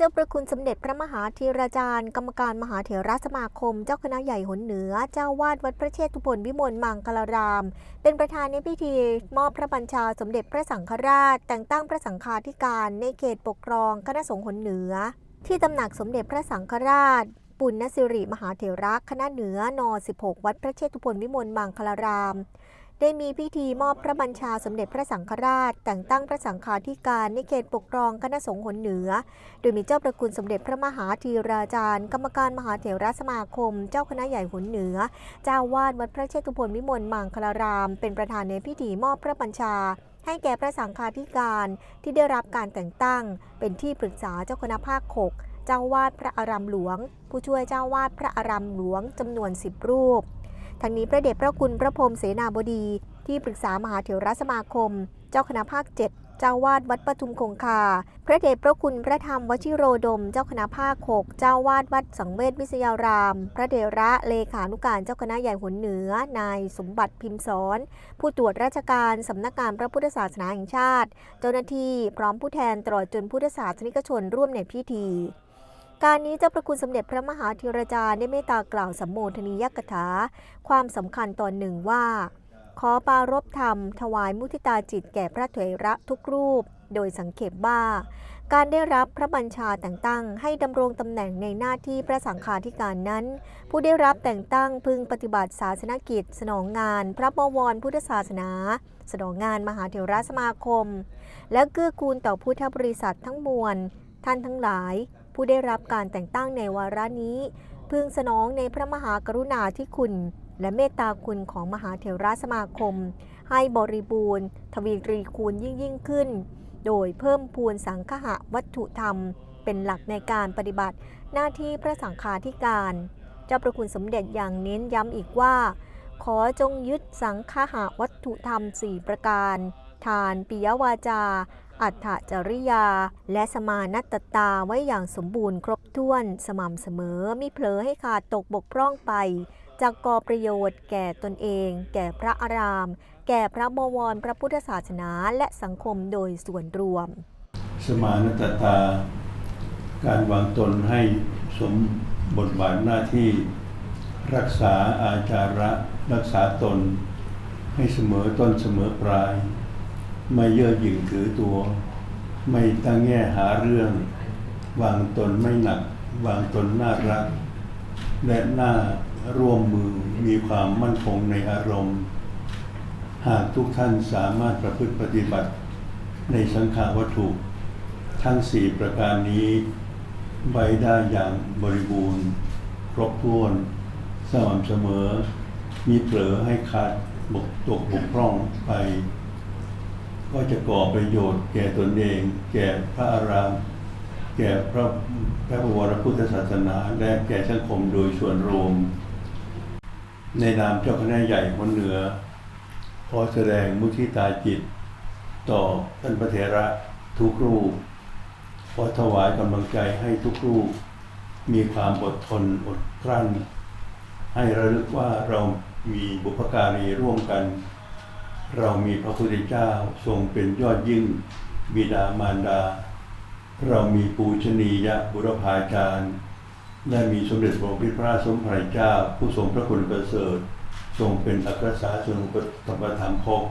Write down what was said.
เจ้าประคุณสมเด็จพระมหาธีราจารย์ กรรมการมหาเถรสมาคม เจ้าคณะใหญ่หนเหนือ เจ้าวาดวัดพระเชตุพนวิมลมังคลาราม เป็นประธานในพิธี มอบพระบัญชาสมเด็จพระสังฆราช แต่งตั้งพระสังฆาธิการในเขตปกครองคณะสงฆ์หนเหนือ ที่ตำหนักสมเด็จพระสังฆราชปุณณสิริมหาเถระคณะเหนือน 16 วัดพระเชตุพนวิมลมังคลาราม ได้มีพิธีมอบพระบัญชาสมเด็จพระสังฆราช แต่งตั้งพระสังฆาธิการในเขตปกครองคณะสงฆ์หนเหนือ โดยมีเจ้าประคุณสมเด็จพระมหาธีราจารย์ กรรมการมหาเถรสมาคม เจ้าคณะใหญ่หนเหนือ เจ้าวาดวัดพระเชตุพนวิมลมังคลาราม เป็นประธานในพิธีมอบพระบัญชาให้แก่พระสังฆาธิการที่ได้รับการแต่งตั้ง เป็นที่ปรึกษาเจ้าคณะภาคหกเจ้าวาดพระอารามหลวง ผู้ช่วยเจ้าวาดพระอารามหลวงจำนวน 10 รูป ทั้งนี้พระเดชพระคุณพระพรมเสนาบดี ที่ปรึกษามหาเถรสมาคม เจ้าคณะภาค 7 เจ้าวาดวัดปทุมคงคา พระเดชพระคุณพระธรรมวชิโรดม เจ้าคณะภาค 6 เจ้าวาดวัดสังเวชวิทยาราม พระเดระเลขานุการเจ้าคณะใหญ่หนเหนือ นายสมบัติพิมพ์สอน ผู้ตรวจราชการสำนักงานพระพุทธศาสนาแห่งชาติ เจ้าหน้าที่พร้อมผู้แทนตลอดจนพุทธศาสนิกชนร่วมในพิธี การนี้เจ้าประคุณสมเด็จพระมหาธีรจารย์ได้เมตตากล่าวสัมโมทนียกถา ความสำคัญตอนหนึ่งว่า ขอปรารบธรรม ถวายมุทิตาจิตแก่พระเถระทุกรูป โดยสังเขปว่า การได้รับพระบัญชาแต่งตั้งให้ดำรงตำแหน่งในหน้าที่พระสังฆาธิการนั้น ผู้ได้รับแต่งตั้งพึงปฏิบัติศาสนกิจ สนองงาน พระบวรพุทธศาสนา สนองงานมหาเถรสมาคม และเกื้อกูลต่อพุทธบริษัททั้งมวลท่านทั้งหลาย ผู้ได้รับการแต่งตั้งในวาระนี้ พึงสนองในพระมหากรุณาธิคุณ และเมตตาคุณของมหาเถรสมาคม ให้บริบูรณ์ ทวีตรีคูณยิ่งยิ่งขึ้น โดยเพิ่มพูนสังฆะวัตถุธรรม เป็นหลักในการปฏิบัติ หน้าที่พระสังฆาธิการ เจ้าประคุณสมเด็จอย่างเน้นย้ำอีกว่า ขอจงยึดสังฆะวัตถุธรรม 4 ประการ ทานปิยวาจา อัฏฐจริยา และสมานัตตาไว้อย่างสมบูรณ์ครบถ้วนสม่ำเสมอมิเผลอให้ขาดตกบกพร่องไป จากก่อประโยชน์ แก่ตนเอง แก่พระอาราม แก่พระบวรพระพุทธศาสนาและสังคมโดยส่วนรวม สมานตตา การวางตนให้สมบทบาทหน้าที่ รักษาอาจาระ รักษาตน ให้เสมอต้นเสมอปลาย ไม่เย่อหยิ่งถือตัว ไม่ตั้งแง่หาเรื่อง วางตนไม่หนัก วางตนน่ารัก และน่าร่วมมือมีความมั่นคงในอารมณ์ หากทุกท่านสามารถประพฤติปฏิบัติ ในสังขาวัตถุ ทั้งสี่ประการนี้ไว้ได้อย่างบริบูรณ์ ครบถ้วน สม่ำเสมอ มีเผลอให้ขาดบกตกบกพร่องไป ก็จะก่อประโยชน์แก่ตนเอง แก่พระอาราม แก่พระพระบวรพุทธศาสนาและแก่สังคมโดยส่วนรวม ในนามเจ้าคณะใหญ่คนเหนือ ขอแสดงมุทิตาจิต ต่อท่านพระเถระทุกรูปขอถวายกำลังใจให้ทุกรูป มีความอดทนอดกลั้น ให้ระลึกว่าเรามีบุพการีร่วมกัน เรามีพระพุทธเจ้าทรงเป็นยอดยิ่งบิดามารดา เรามีปูชนียบุรพาจารย์และมีสมเด็จพระพิพระสมภารเจ้า ผู้ทรงพระคุณประเสริฐ ทรงเป็นอัครสาสนุปธรรมธรรมภก